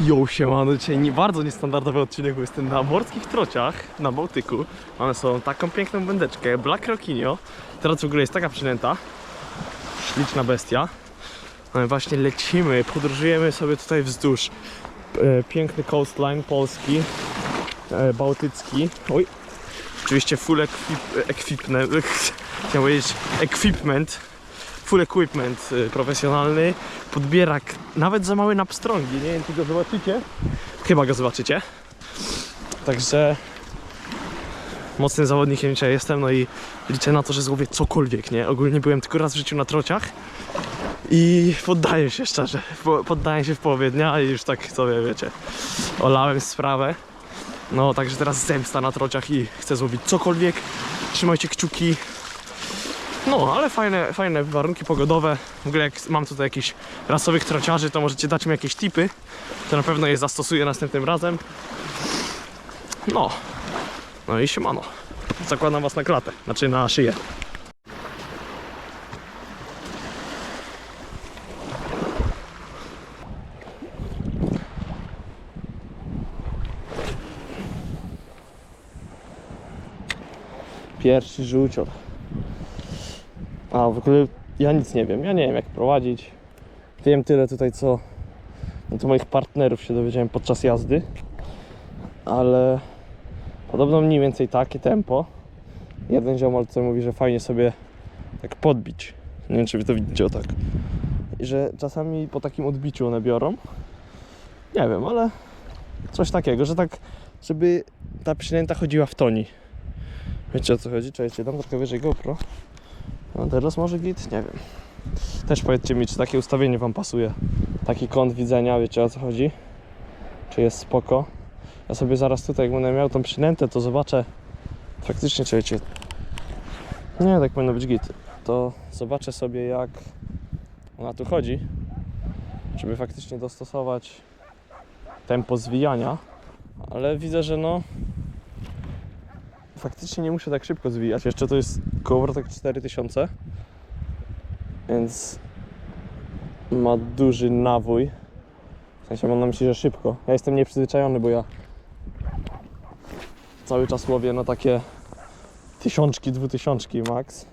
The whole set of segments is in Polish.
Jo, siemano, dzisiaj nie, bardzo niestandardowy odcinek, bo jestem na morskich trociach na Bałtyku. One są taką piękną błędeczkę, Black Rockinio. Teraz w ogóle jest taka przynęta, śliczna bestia. No właśnie lecimy, podróżujemy sobie tutaj wzdłuż e, piękny coastline polski, e, bałtycki. Oj, oczywiście full equip, equipment, chciałem powiedzieć equipment, full equipment y, profesjonalny, podbierak nawet za mały na pstrągi, nie wiem czy go zobaczycie, chyba go zobaczycie. Także mocnym zawodnikiem dzisiaj jestem, no i liczę na to, że złowię cokolwiek, nie? Ogólnie byłem tylko raz w życiu na trociach i poddaję się szczerze, po- poddaję się w połowie dnia i już tak sobie wiecie, olałem sprawę. No także teraz zemsta na trociach i chcę złowić cokolwiek, trzymajcie kciuki, no, ale fajne, fajne warunki pogodowe. W ogóle jak mam tutaj jakichś rasowych trociarzy, to możecie dać mi jakieś tipy. To na pewno je zastosuję następnym razem. No. No i siemano. Zakładam was na klatę, znaczy na szyję. Pierwszy żółcior. A w ogóle ja nic nie wiem. Ja nie wiem jak prowadzić. Wiem tyle tutaj co no to moich partnerów się dowiedziałem podczas jazdy. Ale podobno mniej więcej takie tempo. Jeden ziomal co mówi, że fajnie sobie tak podbić. Nie wiem czy wy to widzicie o tak. I że czasami po takim odbiciu one biorą. Nie wiem, ale coś takiego, że tak żeby ta przynęta chodziła w toni. Wiecie o co chodzi? Czekajcie, dam trochę wyżej GoPro. No teraz może git? Nie wiem. Też powiedzcie mi, czy takie ustawienie Wam pasuje. Taki kąt widzenia, wiecie o co chodzi? Czy jest spoko? Ja sobie zaraz tutaj, jak będę miał tą przynętę, to zobaczę faktycznie, czy wiecie... Nie, tak powinno być git. To zobaczę sobie, jak ona tu chodzi, żeby faktycznie dostosować tempo zwijania. Ale widzę, że no faktycznie nie muszę tak szybko zwijać. Jeszcze to jest kołowrotek 4000, więc ma duży nawój. W sensie mam na myśli, że szybko. Ja jestem nieprzyzwyczajony, bo ja cały czas łowię na takie tysiączki, dwutysiączki max.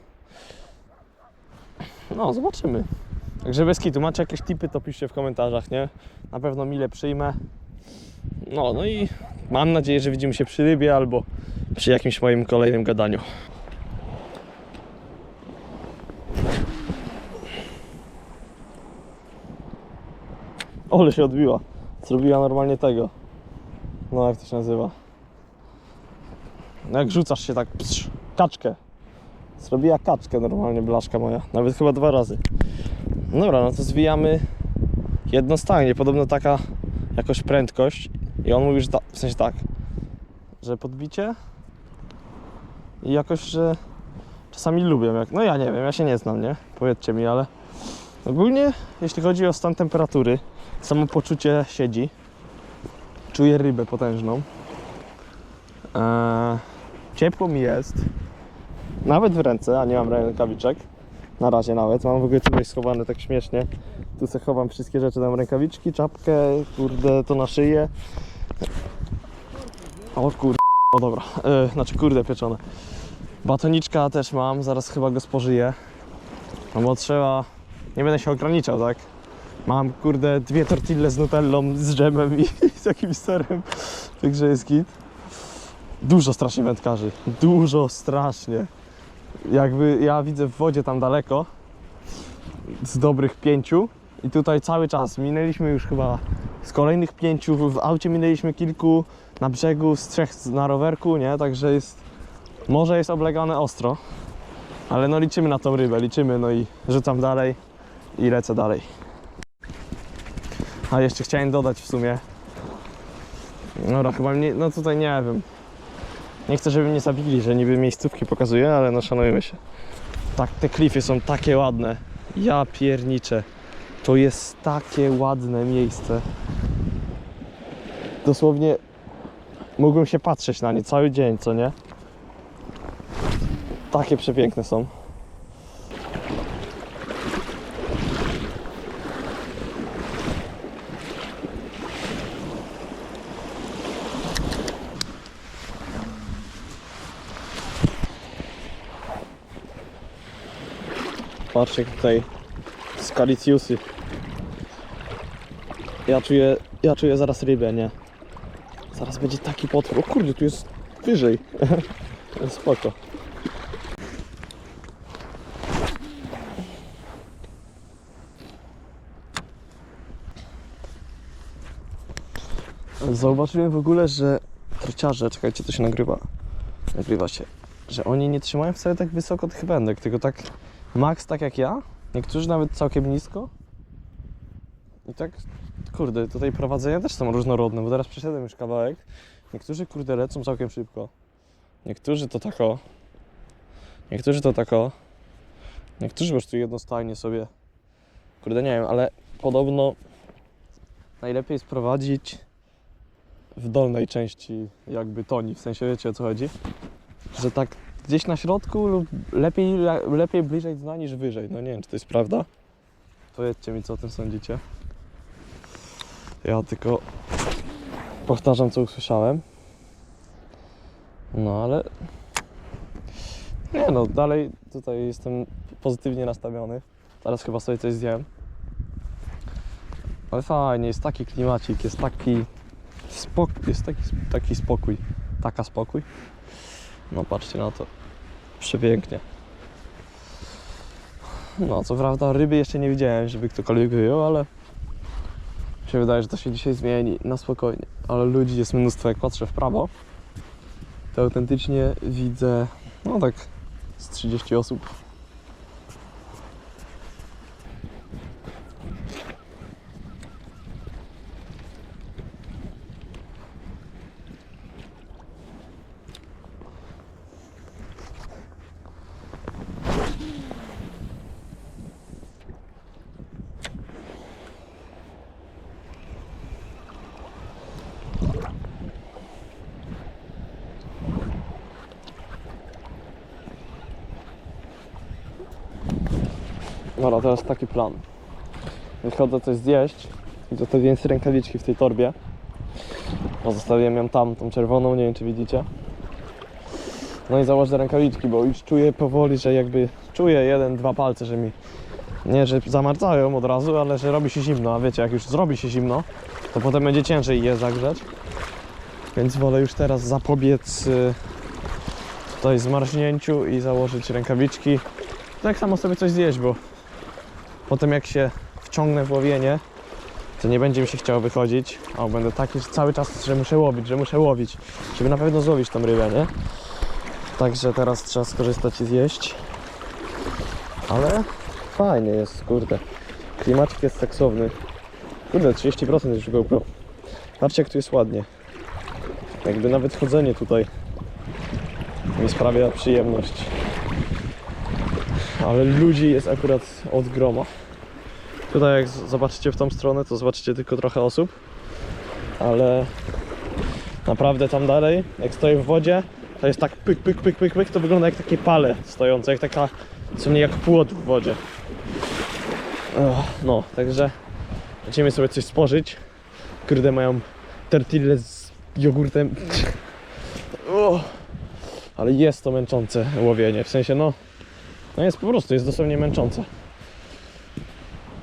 No, zobaczymy. Także bez kitu, macie jakieś tipy, to piszcie w komentarzach, nie? Na pewno mile przyjmę. No, no i mam nadzieję, że widzimy się przy rybie albo przy jakimś moim kolejnym gadaniu. Ole się odbiła. Zrobiła normalnie tego. No jak to się nazywa? No jak rzucasz się tak psz, kaczkę. Zrobiła kaczkę normalnie blaszka moja. Nawet chyba dwa razy. Dobra, no to zwijamy jednostajnie. Podobno taka jakoś prędkość. I on mówi, że ta, w sensie tak, że podbicie i jakoś, że czasami lubię, jak, no ja nie wiem, ja się nie znam, nie? Powiedzcie mi, ale ogólnie jeśli chodzi o stan temperatury, samopoczucie siedzi, czuję rybę potężną, eee, ciepło mi jest, nawet w ręce, a nie mam rękawiczek, na razie nawet, mam w ogóle tutaj schowane tak śmiesznie, tu sobie chowam wszystkie rzeczy, dam rękawiczki, czapkę, kurde, to na szyję, o kurde, o dobra, e, znaczy kurde pieczone. Batoniczka też mam, zaraz chyba go spożyję. No bo trzeba, nie będę się ograniczał, tak? Mam kurde dwie tortille z nutellą, z dżemem i z jakimś serem, także jest git. Dużo strasznie wędkarzy, dużo strasznie. Jakby ja widzę w wodzie tam daleko, z dobrych pięciu i tutaj cały czas minęliśmy już chyba z kolejnych pięciu, w aucie minęliśmy kilku, na brzegu, z trzech na rowerku, nie? Także jest, morze jest oblegane ostro, ale no liczymy na tą rybę, liczymy, no i rzucam dalej i lecę dalej. A jeszcze chciałem dodać w sumie, no chyba mnie, no tutaj nie wiem, nie chcę, żeby mnie zabili, że niby miejscówki pokazuję, ale no szanujmy się. Tak, te klify są takie ładne, ja pierniczę. To jest takie ładne miejsce. Dosłownie mógłbym się patrzeć na nie cały dzień, co nie? Takie przepiękne są. Patrzcie tutaj skaliciusy. Ja czuję, ja czuję zaraz rybę, nie? Zaraz będzie taki potwór. O kurde, tu jest wyżej. Spoko. Zauważyłem w ogóle, że trociarze, czekajcie, to się nagrywa. Nagrywa się. Że oni nie trzymają wcale tak wysoko tych wędek, tylko tak max tak jak ja. Niektórzy nawet całkiem nisko. I tak, kurde, tutaj prowadzenia też są różnorodne, bo teraz przeszedłem już kawałek. Niektórzy, kurde, lecą całkiem szybko. Niektórzy to tako. Niektórzy to tako. Niektórzy po prostu jednostajnie sobie. Kurde, nie wiem, ale podobno najlepiej sprowadzić w dolnej części jakby toni, w sensie wiecie o co chodzi? Że tak gdzieś na środku lub lepiej, lepiej bliżej dna niż wyżej. No nie wiem, czy to jest prawda. Powiedzcie mi, co o tym sądzicie. Ja tylko powtarzam, co usłyszałem. No ale... Nie no, dalej tutaj jestem pozytywnie nastawiony. Teraz chyba sobie coś zjem. Ale fajnie, jest taki klimacik, jest taki spokój, jest taki, taki spokój, taka spokój. No patrzcie na to, przepięknie. No co prawda ryby jeszcze nie widziałem, żeby ktokolwiek wyjął, ale się wydaje, że to się dzisiaj zmieni na spokojnie. Ale ludzi jest mnóstwo, jak patrzę w prawo, to autentycznie widzę, no tak z 30 osób. Dobra, teraz taki plan. Wychodzę coś zjeść i te więcej rękawiczki w tej torbie. Bo zostawiłem ją tam, tą czerwoną, nie wiem czy widzicie. No i założę rękawiczki, bo już czuję powoli, że jakby czuję jeden, dwa palce, że mi nie, że zamarzają od razu, ale że robi się zimno, a wiecie, jak już zrobi się zimno, to potem będzie ciężej je zagrzać. Więc wolę już teraz zapobiec y, tutaj zmarznięciu i założyć rękawiczki. Tak samo sobie coś zjeść, bo potem jak się wciągnę w łowienie, to nie będzie mi się chciało wychodzić. O, będę taki cały czas, że muszę łowić, że muszę łowić, żeby na pewno złowić tą rybę, nie? Także teraz trzeba skorzystać i zjeść. Ale fajnie jest, kurde. Klimacik jest seksowny. Kurde, 30% już GoPro. Patrzcie jak tu jest ładnie. Jakby nawet chodzenie tutaj mi sprawia przyjemność. Ale ludzi jest akurat od groma. Tutaj jak zobaczycie w tą stronę, to zobaczycie tylko trochę osób. Ale naprawdę tam dalej, jak stoję w wodzie, to jest tak pyk, pyk, pyk, pyk, pyk, to wygląda jak takie pale stojące, jak taka, co mnie jak płot w wodzie. No, także będziemy sobie coś spożyć. Kurde, mają tortille z jogurtem. O, ale jest to męczące łowienie, w sensie no, no jest po prostu, jest dosłownie męczące.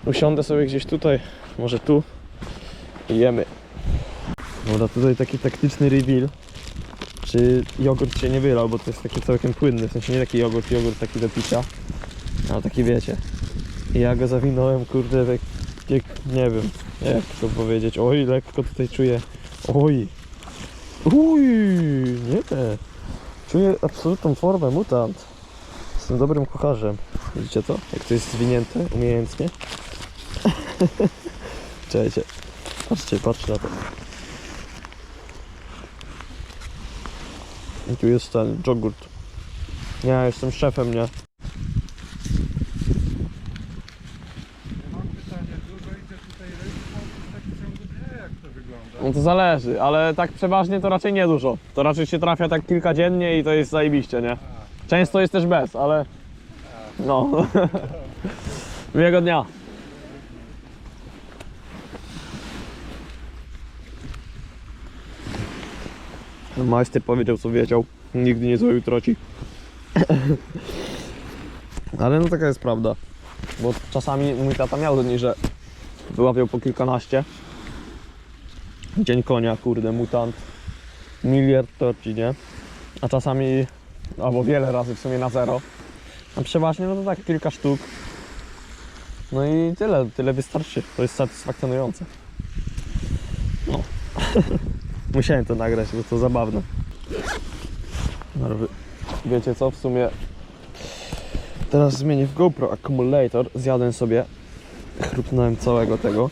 Usiądę sobie gdzieś tutaj, może tu i jemy. Dobra, tutaj taki taktyczny reveal. Czy jogurt się nie wylał, bo to jest taki całkiem płynny, w sensie nie taki jogurt, jogurt taki do picia, ale taki wiecie. I ja go zawinąłem, kurde, jak, jak nie wiem, jak to powiedzieć, oj, lekko tutaj czuję, oj, uj, nie te, czuję absolutną formę mutant. Jestem dobrym kucharzem. Widzicie to? Jak to jest zwinięte umiejętnie. Czekajcie. Patrzcie, patrzcie na to. I tu jest ten jogurt. Ja jestem szefem, nie? Mam pytanie, dużo idzie tutaj ryb, w ciągu dnia, jak to wygląda? No to zależy, ale tak przeważnie to raczej nie dużo. To raczej się trafia tak kilka dziennie i to jest zajebiście, nie? Często jest też bez, ale... No. Miłego dnia. Majster powiedział co wiedział. Nigdy nie złowił troci. Ale no taka jest prawda. Bo czasami mój tata miał dni, że wyłapiał po kilkanaście. Dzień konia, kurde, mutant. Miliard torci, nie? A czasami, albo wiele razy w sumie na zero. A przeważnie no to tak kilka sztuk. No i tyle, tyle wystarczy. To jest satysfakcjonujące. No. Musiałem to nagrać, bo to zabawne. Wy- Wiecie co, w sumie teraz zmienię w GoPro Accumulator. Zjadłem sobie, chrupnąłem całego tego.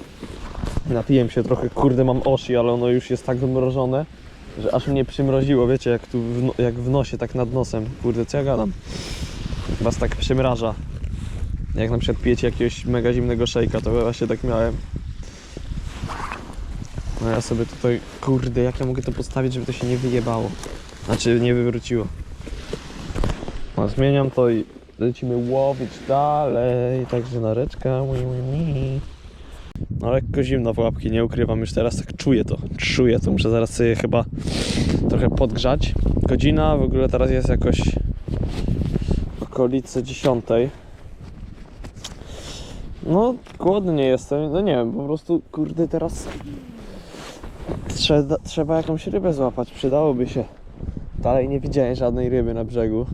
Napiłem się trochę, kurde mam oshi, ale ono już jest tak wymrożone, że aż mnie przymroziło, wiecie, jak tu w, no, jak w nosie, tak nad nosem. Kurde, co ja gadam? Was tak przymraża. Jak na przykład pijecie jakiegoś mega zimnego szejka, to właśnie tak miałem. No ja sobie tutaj, kurde, jak ja mogę to postawić, żeby to się nie wyjebało. Znaczy, nie wywróciło. No, zmieniam to i lecimy łowić dalej. Także nareczka. ui, ui, ui. No lekko zimno w łapki, nie ukrywam, już teraz tak czuję to, czuję to, muszę zaraz sobie chyba trochę podgrzać. Godzina w ogóle teraz jest jakoś okolice 10. No, głodny jestem, no nie wiem, po prostu kurde teraz trzeba, trzeba jakąś rybę złapać, przydałoby się. Dalej nie widziałem żadnej ryby na brzegu.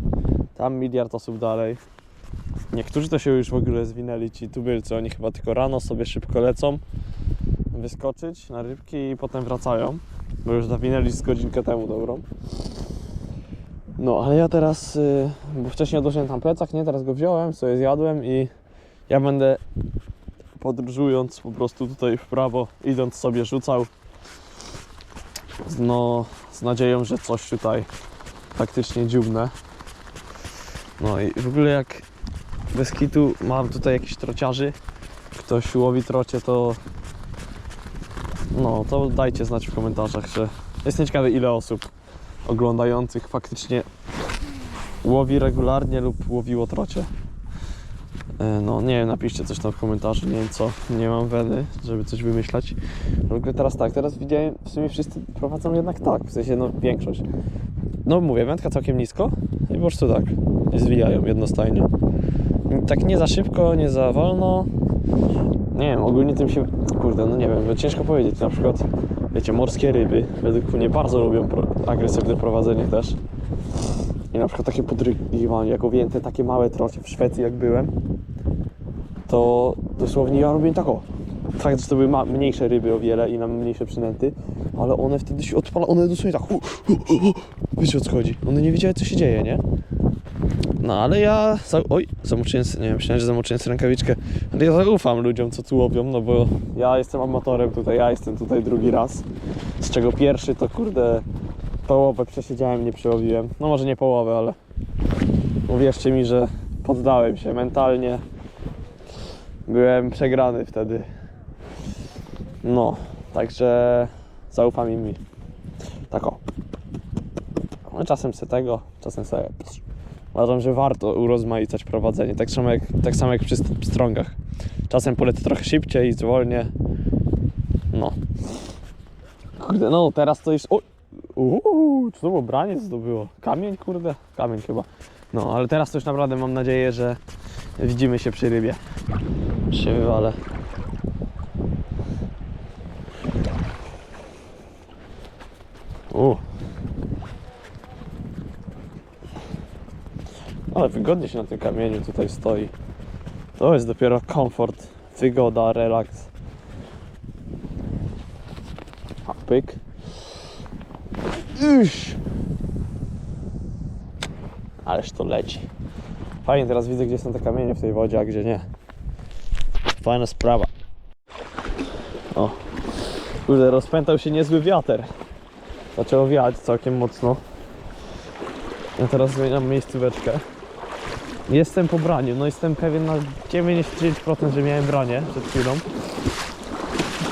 Tam miliard osób dalej. Niektórzy to się już w ogóle zwinęli, ci tubylcy. Oni chyba tylko rano sobie szybko lecą, wyskoczyć na rybki i potem wracają. Bo już zawinęli z godzinkę temu dobrą. No, ale ja teraz, y, bo wcześniej odłożyłem tam plecak, nie? Teraz go wziąłem, sobie zjadłem i ja będę podróżując po prostu tutaj w prawo, idąc sobie rzucał. No, z nadzieją, że coś tutaj faktycznie dziubnę. No i w ogóle jak bez kitu mam tutaj jakichś trociarzy, ktoś łowi trocie, to no, to dajcie znać w komentarzach, że jestem ciekawy ile osób oglądających faktycznie łowi regularnie lub łowiło trocie. E, No nie wiem, napiszcie coś tam w komentarzu, nie wiem co, nie mam weny, żeby coś wymyślać. Ogóle teraz tak, teraz widziałem, w sumie wszyscy prowadzą jednak tak, w sensie no większość. No mówię, wędka całkiem nisko i po prostu tak, zwijają jednostajnie. Tak nie za szybko, nie za wolno. Nie wiem, ogólnie tym się, kurde, no nie wiem, bo ciężko powiedzieć, na przykład, wiecie, morskie ryby według mnie bardzo lubią pro, agresywne prowadzenie też. I na przykład takie podrygiwanie, jak łowiłem te takie małe trocie w Szwecji jak byłem, to dosłownie ja robiłem tak o. Tak, że to były mniejsze ryby o wiele i na mniejsze przynęty, ale one wtedy się odpala, one dosłownie tak, hu, hu, hu, hu. wiecie o co chodzi, one nie wiedziały co się dzieje, nie? No ale ja, oj, zamoczyłem, nie myślałem, że zamoczyłem rękawiczkę, ale ja zaufam ludziom, co tu łowią, no bo ja jestem amatorem tutaj, ja jestem tutaj drugi raz, z czego pierwszy to kurde połowę przesiedziałem, nie przełowiłem, no może nie połowę, ale uwierzcie mi, że poddałem się mentalnie, byłem przegrany wtedy, no, także zaufam im mi, tak o. No, czasem se tego, czasem sobie Uważam, że warto urozmaicać prowadzenie, tak samo jak, tak samo jak przy st- strągach. Czasem polecę trochę szybciej, zwolnię. No. Kurde, no teraz to już... O! Uuu, co to było? Branie zdobyło. Kamień, kurde? Kamień chyba. No, ale teraz to już naprawdę mam nadzieję, że widzimy się przy rybie. Wywalę. U. Ale wygodnie się na tym kamieniu tutaj stoi. To jest dopiero komfort, wygoda, relaks. A pyk. Iś. Ależ to leci. Fajnie, teraz widzę gdzie są te kamienie w tej wodzie, a gdzie nie. Fajna sprawa. O. Kurde, rozpętał się niezły wiatr. Zaczęło wiać całkiem mocno. Ja teraz zmieniam miejscóweczkę. Jestem po braniu, no jestem pewien na 99% że miałem branie przed chwilą.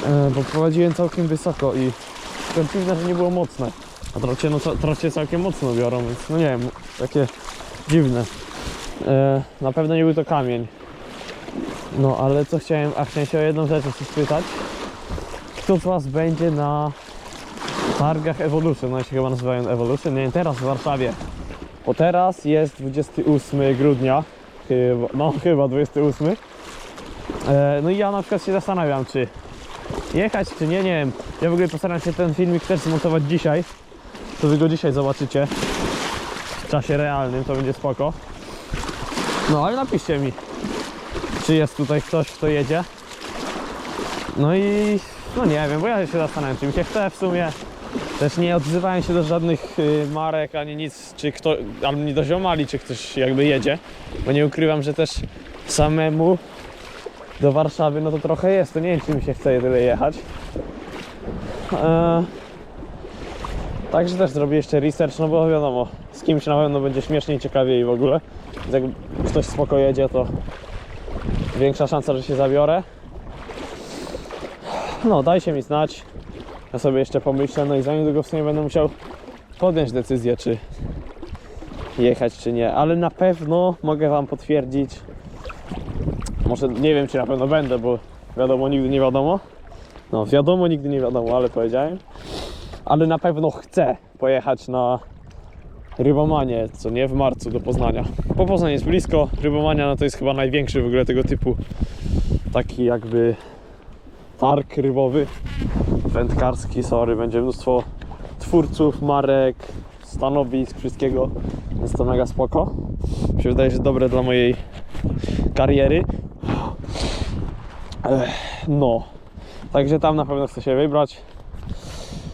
E, bo prowadziłem całkiem wysoko i byłem dziwne, że nie było mocne. A trocie, no, trocie całkiem mocno biorą, więc no nie wiem, takie dziwne. E, na pewno nie był to kamień. No ale co chciałem, a chciałem się o jedną rzecz jeszcze spytać. Kto z Was będzie na targach Evolution? No się chyba nazywają Evolution, nie wiem, teraz w Warszawie. Bo teraz jest 28 grudnia, chyba, no chyba 28. E, no i ja na przykład się zastanawiam, czy jechać, czy nie, nie wiem. Ja w ogóle postaram się ten filmik też zmontować dzisiaj. To wy go dzisiaj zobaczycie. W czasie realnym, to będzie spoko. No ale napiszcie mi, czy jest tutaj ktoś, kto jedzie. No i no nie wiem, bo ja się zastanawiam, czy mi się chce w sumie. Też nie odzywałem się do żadnych y, marek ani nic, czy kto, albo nie do ziomali, czy ktoś jakby jedzie. Bo nie ukrywam, że też samemu do Warszawy no to trochę jest, to nie wiem czy mi się chce tyle jechać. Eee, także też zrobię jeszcze research, no bo wiadomo, z kimś na pewno będzie śmieszniej, ciekawiej w ogóle. Więc jak ktoś spoko jedzie, to większa szansa, że się zabiorę. No, dajcie mi znać. Ja sobie jeszcze pomyślę, no i za niedługo w sumie będę musiał podjąć decyzję, czy jechać, czy nie. Ale na pewno mogę Wam potwierdzić, może nie wiem, czy na pewno będę, bo wiadomo, nigdy nie wiadomo. No, wiadomo, nigdy nie wiadomo, ale powiedziałem. Ale na pewno chcę pojechać na Rybomanię, co nie, w marcu do Poznania. Bo Poznań jest blisko, Rybomania no to jest chyba największy w ogóle tego typu taki jakby targ rybowy, wędkarski, sorry, będzie mnóstwo twórców, marek, stanowisk, wszystkiego, więc to mega spoko. Mi się wydaje, że dobre dla mojej kariery. No, także tam na pewno chcę się wybrać.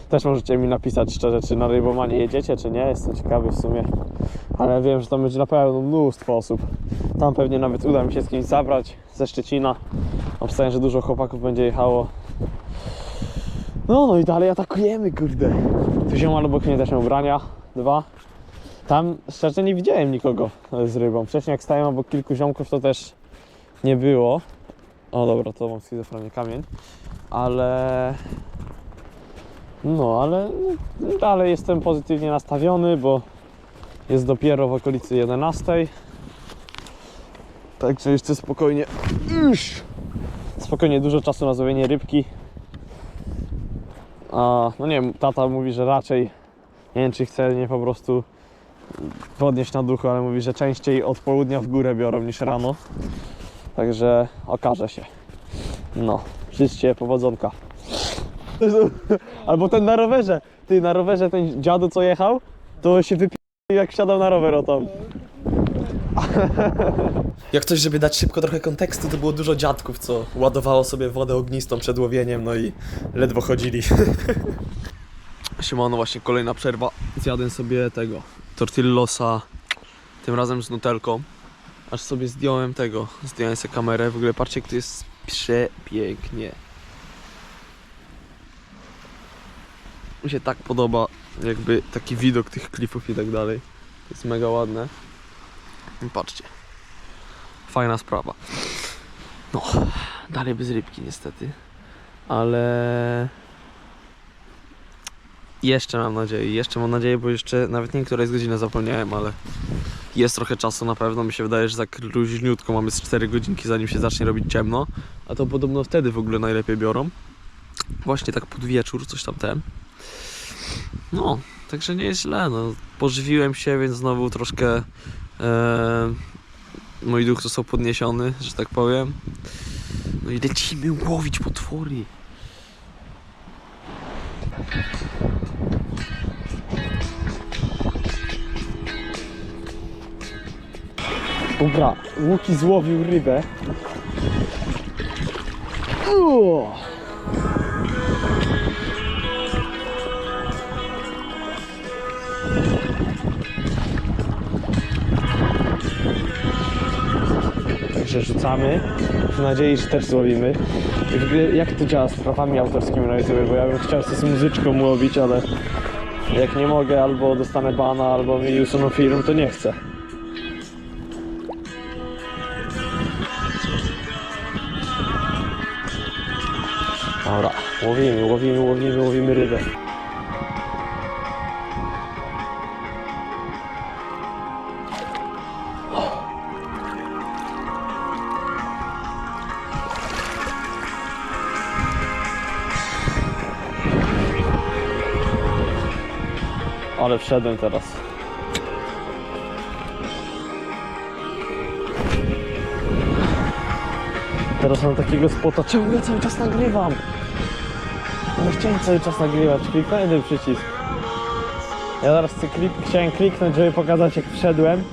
Też możecie mi napisać szczerze, czy na rybomanie jedziecie, czy nie. Jestem ciekawy w sumie. Ale wiem, że tam będzie na pewno mnóstwo osób. Tam pewnie nawet uda mi się z kimś zabrać ze Szczecina. Obstawiam, że dużo chłopaków będzie jechało. No, no i dalej atakujemy, kurde. Tu ziomal obok mnie też miał. Dwa. Tam szczerze nie widziałem nikogo z rybą. Wcześniej jak stałem obok kilku ziomków, to też nie było. O dobra, to mam schizofrenię kamień. Ale... No, ale dalej jestem pozytywnie nastawiony, bo jest dopiero w okolicy 11. Także jeszcze spokojnie. Spokojnie dużo czasu na złowienie rybki. A, no nie wiem, tata mówi, że raczej nie wiem czy chce nie po prostu podnieść na duchu, ale mówi, że częściej od południa w górę biorą niż rano. Także okaże się. No, życzcie powodzonka. Albo ten na rowerze. Ty, na rowerze ten dziadu co jechał, to się wypił jak wsiadał na rower o tam. Jak coś, żeby dać szybko trochę kontekstu, to było dużo dziadków, co ładowało sobie wodę ognistą przed łowieniem, no i ledwo chodzili. Siemano, właśnie kolejna przerwa. Zjadłem sobie tego tortillosa, tym razem z nutelką. Aż sobie zdjąłem tego, zdjąłem sobie kamerę. W ogóle patrzcie, jak to jest przepięknie. Mi się tak podoba, jakby taki widok tych klifów i tak dalej. To jest mega ładne. Patrzcie. Fajna sprawa. No, dalej bez rybki niestety. Ale jeszcze mam nadzieję, jeszcze mam nadzieję, bo jeszcze nawet nie która jest zapomniałem, ale jest trochę czasu na pewno. Mi się wydaje, że tak luźniutko mamy z 4 godzinki zanim się zacznie robić ciemno. A to podobno wtedy w ogóle najlepiej biorą. Właśnie tak pod wieczór, coś tam ten. No, także nie jest źle. No. Pożywiłem się, więc znowu troszkę mój duch został podniesiony, że tak powiem. No i lecimy łowić potwory. Dobra, Łuki złowił rybę. Uuu. Także rzucamy. W nadziei, że też złowimy. Jak to działa z prawami autorskimi na YouTube? Bo ja bym chciał z muzyczką łowić, ale jak nie mogę, albo dostanę bana, albo mi usuną film, to nie chcę. Dobra, łowimy, łowimy, łowimy, łowimy rybę. Ale wszedłem teraz. Teraz mam takiego spota. Czemu ja cały czas nagrywam? No chciałem cały czas nagrywać. Kliknąłem jeden przycisk. Ja zaraz klik, chciałem kliknąć, żeby pokazać jak wszedłem.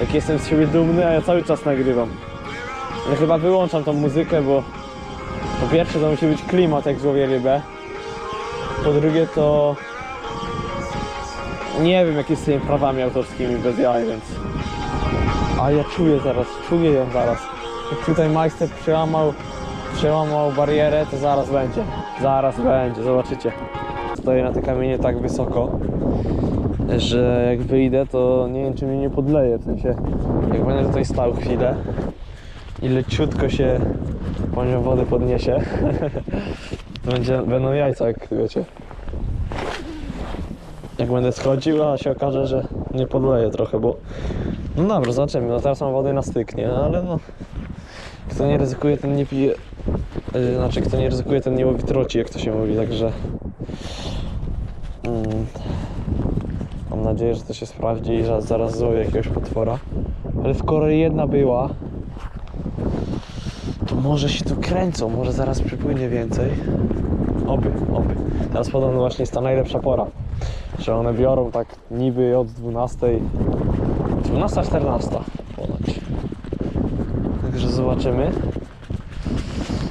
Jak jestem z siebie dumny, a ja cały czas nagrywam. Ale chyba wyłączam tą muzykę, bo po pierwsze to musi być klimat jak złowię rybę. Po drugie to nie wiem jak jest z tymi prawami autorskimi bez jaj, więc a ja czuję zaraz, czuję ją zaraz. Jak tutaj majster przełamał, przełamał barierę, to zaraz będzie. Zaraz będzie, zobaczycie. Stoję na te kamienie tak wysoko, że jak wyjdę, to nie wiem czy mnie nie podleje. W sensie, jak będę tutaj stał chwilę i leciutko się poziom wody podniesie, to będzie, będą jajca, jak wiecie. Jak będę schodził, a się okaże, że nie podleje trochę, bo no dobra, zobaczymy. No teraz mam wody na styk, nie? Ale no. Kto nie ryzykuje, ten nie pije. Yy, znaczy, kto nie ryzykuje, ten nie łowi troci, jak to się mówi, także. Mm, mam nadzieję, że to się sprawdzi i że zaraz złowię jakiegoś potwora. Ale w Korei jedna była. To może się tu kręcą, może zaraz przypłynie więcej. Oby, oby. Teraz podobno właśnie jest ta najlepsza pora. Że one biorą tak niby od 12 12-14 ponoć. Także zobaczymy.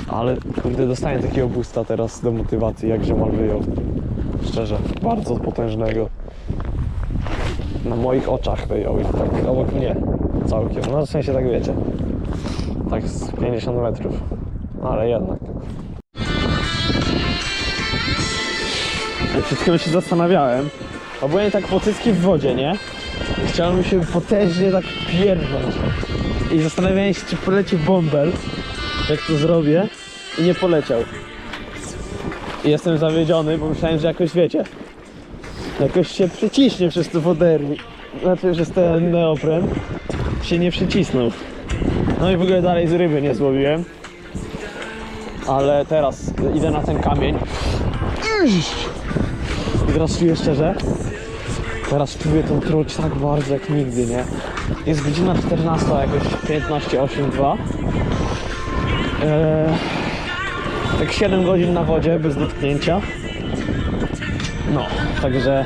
Ale kurde dostałem takiego boosta teraz do motywacji, jak Żemal wyjął. Szczerze, bardzo potężnego. Na moich oczach wyjął tak obok mnie całkiem. No w sensie tak wiecie. Tak z 50 metrów. Ale jednak. Ja przed chwilą się zastanawiałem. Ogólnie tak pocycki w wodzie, nie? Chciałem się potężnie tak pierdnąć. I zastanawiałem się, czy poleci bąbel, jak to zrobię, i nie poleciał. I jestem zawiedziony, bo myślałem, że jakoś wiecie, jakoś się przyciśnie przez to woderni. Znaczy, że ten neopren się nie przycisnął. No i w ogóle dalej z ryby nie złowiłem. Ale teraz idę na ten kamień. I teraz czuję szczerze, Teraz czuję tą truć tak bardzo jak nigdy, nie? Jest godzina 14, jakoś 15.82. Eee, tak 7 godzin na wodzie, bez dotknięcia. No, także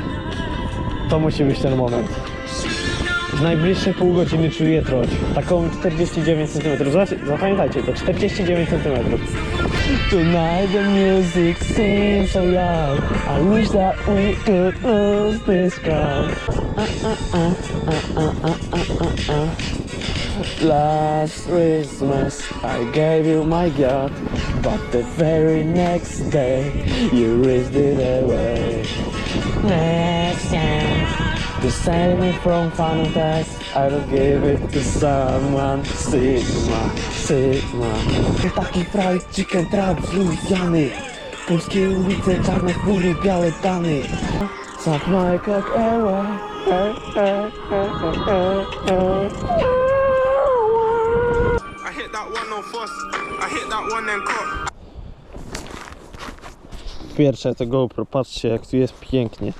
to musi być ten moment. W najbliższe pół godziny czuję troć. Taką 49 cm. Zapamiętajcie to, 49 cm. Tonight the music seems so loud. I wish that we could lose this crowd. Last Christmas I gave you my yacht, but the very next day you risked it away. Next time to save me from fun attacks, I will give it to someone. Sigma, Sigma. Taki fried chicken trap z Luizjany. Polskie ulice, czarne chmury, białe damy. Suck my cock. Eh, eh, eh, eh, eh, eh. I hit that one no fuss. I hit that one then cut. Pierwsze to GoPro, patrzcie jak tu jest pięknie.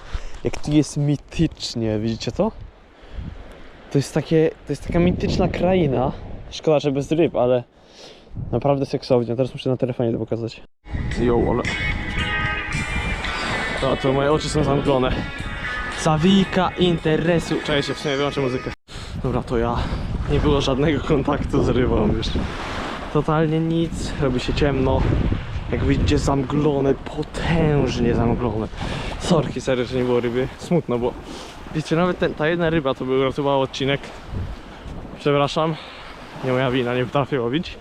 Jak tu jest mitycznie, widzicie to? To jest takie, to jest taka mityczna kraina. Szkoda, że bez ryb, ale naprawdę seksownie. Teraz muszę na telefonie to pokazać. Jo, ale... No to moje oczy są zamglone. Zawika interesu. Czekajcie, w sumie wyłączę muzykę. Dobra, to ja. Nie było żadnego kontaktu z rybą już. Totalnie nic, robi się ciemno. Jak widzicie zamglone, potężnie zamglone. Sorki, serio, że nie było ryby. Smutno, bo wiecie, nawet ten, ta jedna ryba to by uratowała odcinek. Przepraszam, nie moja wina, nie potrafię łowić.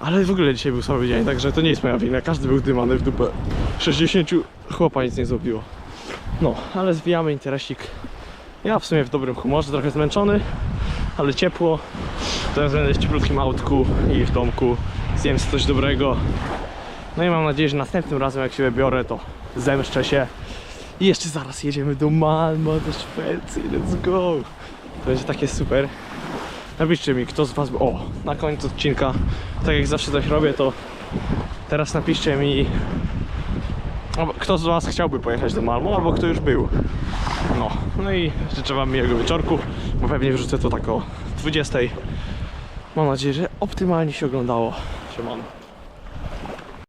Ale w ogóle dzisiaj był słaby dzień, także to nie jest moja wina. Każdy był dymany w dupę. 60 chłopa nic nie złowiło. No, ale zwijamy interesik. Ja w sumie w dobrym humorze, trochę zmęczony, ale ciepło. Teraz będę w cieplutkim autku i w domku. Zjem coś dobrego. No i mam nadzieję, że następnym razem jak się wybiorę, to zemszczę się. I jeszcze zaraz jedziemy do Malmo, do Szwecji, let's go. To będzie takie super. Napiszcie mi, kto z was... O, na koniec odcinka, tak jak zawsze coś robię, to teraz napiszcie mi, kto z was chciałby pojechać do Malmo, albo kto już był. No, no i życzę wam miłego wieczorku, bo pewnie wrzucę to tak o 20. Mam nadzieję, że optymalnie się oglądało. siemano.